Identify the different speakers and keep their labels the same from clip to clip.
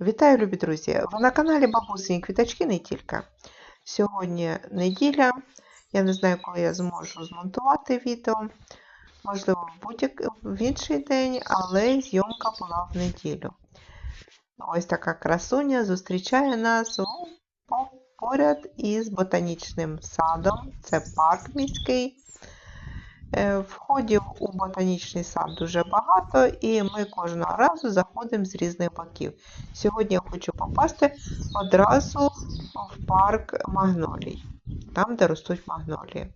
Speaker 1: Вітаю, любі друзі! Ви на каналі Бабусині Квіточки не тільки. Сьогодні неділя. Я не знаю, коли я зможу змонтувати відео. Можливо, в будь-який в інший день, але зйомка була в неділю. Ось така красуня зустрічає нас поряд із ботанічним садом. Це парк міський. Е, Входів у ботанічний сад дуже багато, і ми кожного разу заходимо з різних боків. Сьогодні я хочу попасти одразу в парк магнолій, там, де ростуть магнолії.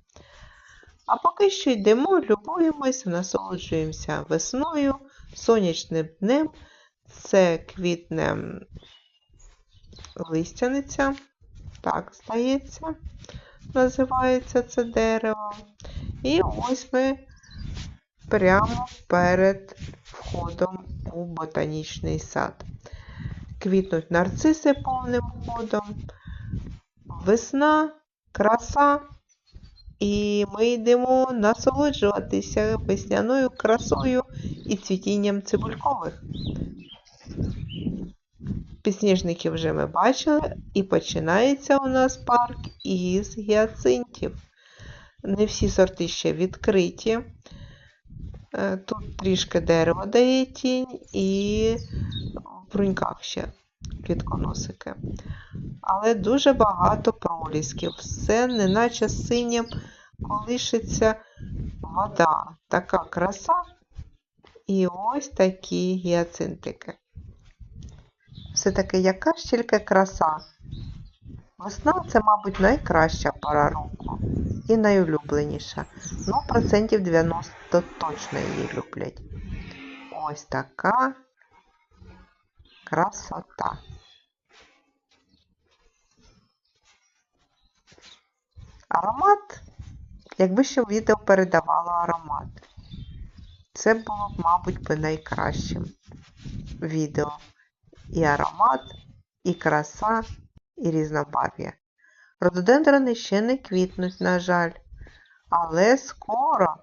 Speaker 1: А поки що йдемо, любуємося, насолоджуємося весною, сонячним днем. Це квітне листяниця, так здається, називається це дерево. І ось ми прямо перед входом у ботанічний сад. Квітнуть нарциси повним ходом, весна, краса, і ми йдемо насолоджуватися весняною красою і цвітінням цибулькових. Підсніжники вже ми бачили, і починається у нас парк із гіацинтів. Не всі сорти ще відкриті. Е, Тут трішки дерево дає тінь і в бруньках ще квітконосики. Але дуже багато пролісків. Все неначе синім колишиться вода. Така краса. І ось такі гіацинтики. Все-таки яка ж тільки краса. Весна це, мабуть, найкраща пора року і найулюбленіша. Ну, процентів 90 точно її люблять. Ось така красота. Аромат, якби ще відео передавало аромат. Це було б, мабуть, би найкращим відео. І аромат, і краса, і різнобарв'я. Рододендрони ще не квітнуть, на жаль, але скоро.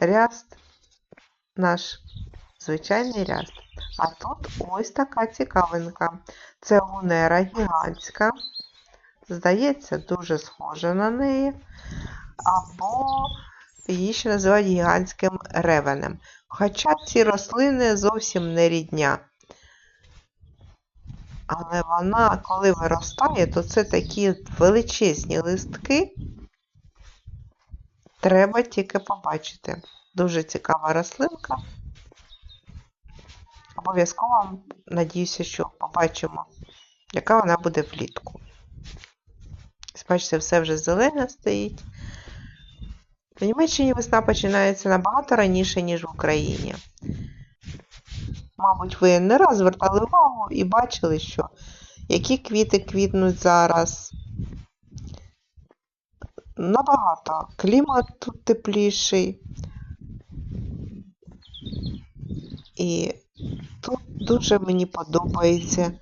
Speaker 1: Ряст наш звичайний ряст. А тут ось така цікавинка. Це гунера гігантська. Здається, дуже схожа на неї. Або її ще називають гігантським ревенем. Хоча ці рослини зовсім не рідня. Але вона, коли виростає, то це такі величезні листки. Треба тільки побачити. Дуже цікава рослинка. Обов'язково надіюся, що побачимо, яка вона буде влітку. Бачите, все вже зелене стоїть. В Німеччині весна починається набагато раніше, ніж в Україні. Мабуть, ви не раз звертали увагу і бачили, що які квіти квітнуть зараз. Набагато. Клімат тут тепліший. І тут дуже мені подобається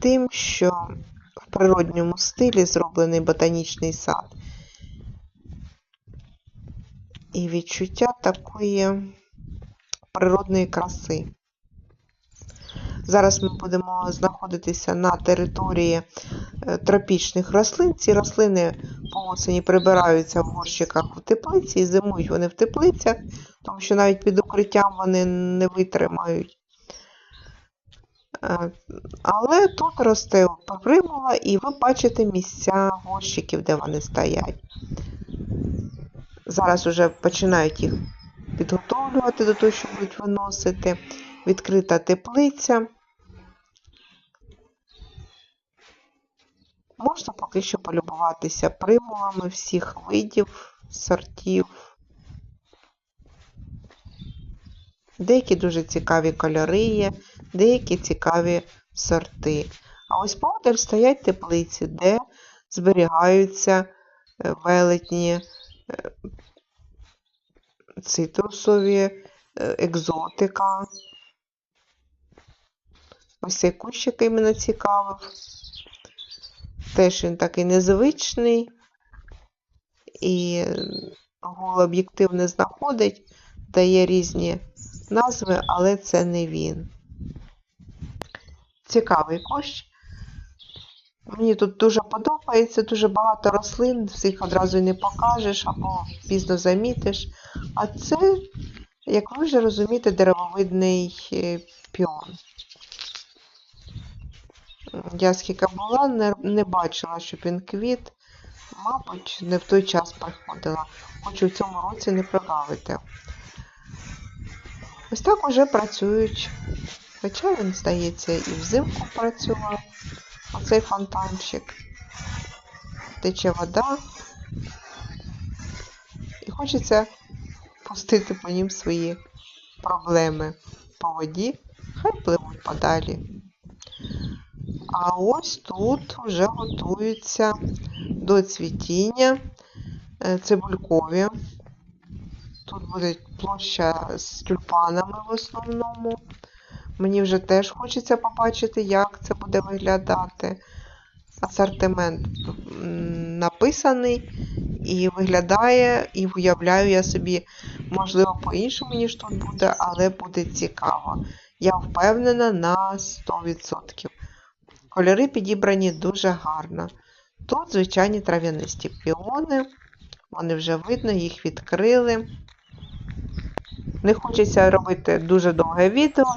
Speaker 1: тим, що в природньому стилі зроблений ботанічний сад. І відчуття такої природної краси. Зараз ми будемо знаходитися на території е, тропічних рослин. Ці рослини по осені прибираються в горщиках в теплиці і зимують вони в теплицях, тому що навіть під укриттям вони не витримають. Е, Але тут росте примула, і ви бачите місця горщиків, де вони стоять. Зараз вже починають їх підготовлювати до того, що будуть виносити. Відкрита теплиця. Можна поки що полюбуватися примулами всіх видів, сортів. Деякі дуже цікаві кольори є, деякі цікаві сорти. А ось поодаль стоять теплиці, де зберігаються е, велетні е, цитрусові, е, екзотика. Ось цей кущик мене цікавив. Теж він такий незвичний і гол об'єктив не знаходить, дає різні назви, але це не він. Цікавий кущ. Мені тут дуже подобається, дуже багато рослин, всіх одразу не покажеш або пізно замітиш. А це, як ви вже розумієте, деревовидний е, піон. Я скільки була, не, не бачила, щоб він квіт. Мабуть, не в той час приходила. Хочу в цьому році не прибавити. Ось так уже працюють. Хоча він, здається, і взимку працював. Оцей фонтанчик. Тече вода. І хочеться пустити по ним свої проблеми по воді. Хай пливуть подалі. А ось тут вже готуються до цвітіння е, цибулькові. Тут буде площа з тюльпанами в основному. Мені вже теж хочеться побачити, як це буде виглядати. Асортимент написаний і виглядає, і уявляю я собі, можливо, по-іншому, ніж тут буде, але буде цікаво. Я впевнена на 100%. Кольори підібрані дуже гарно. Тут звичайні трав'янисті піони. Вони вже видно, їх відкрили. Не хочеться робити дуже довге відео.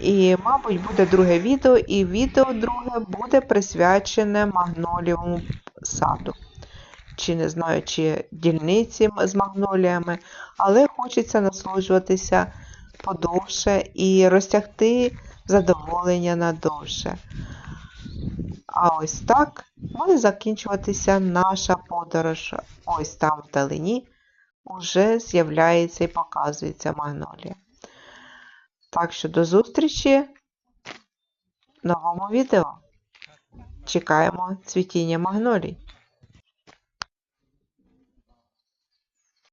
Speaker 1: І, мабуть, буде друге відео, і відео друге буде присвячене магнолієвому саду. Чи не знаю, чи дільниці з магноліями, але хочеться насолоджуватися подовше і розтягти задоволення надовше. А ось так буде закінчуватися наша подорож. Ось там вдалині вже з'являється і показується магнолія. Так що до зустрічі в новому відео. Чекаємо цвітіння магнолій.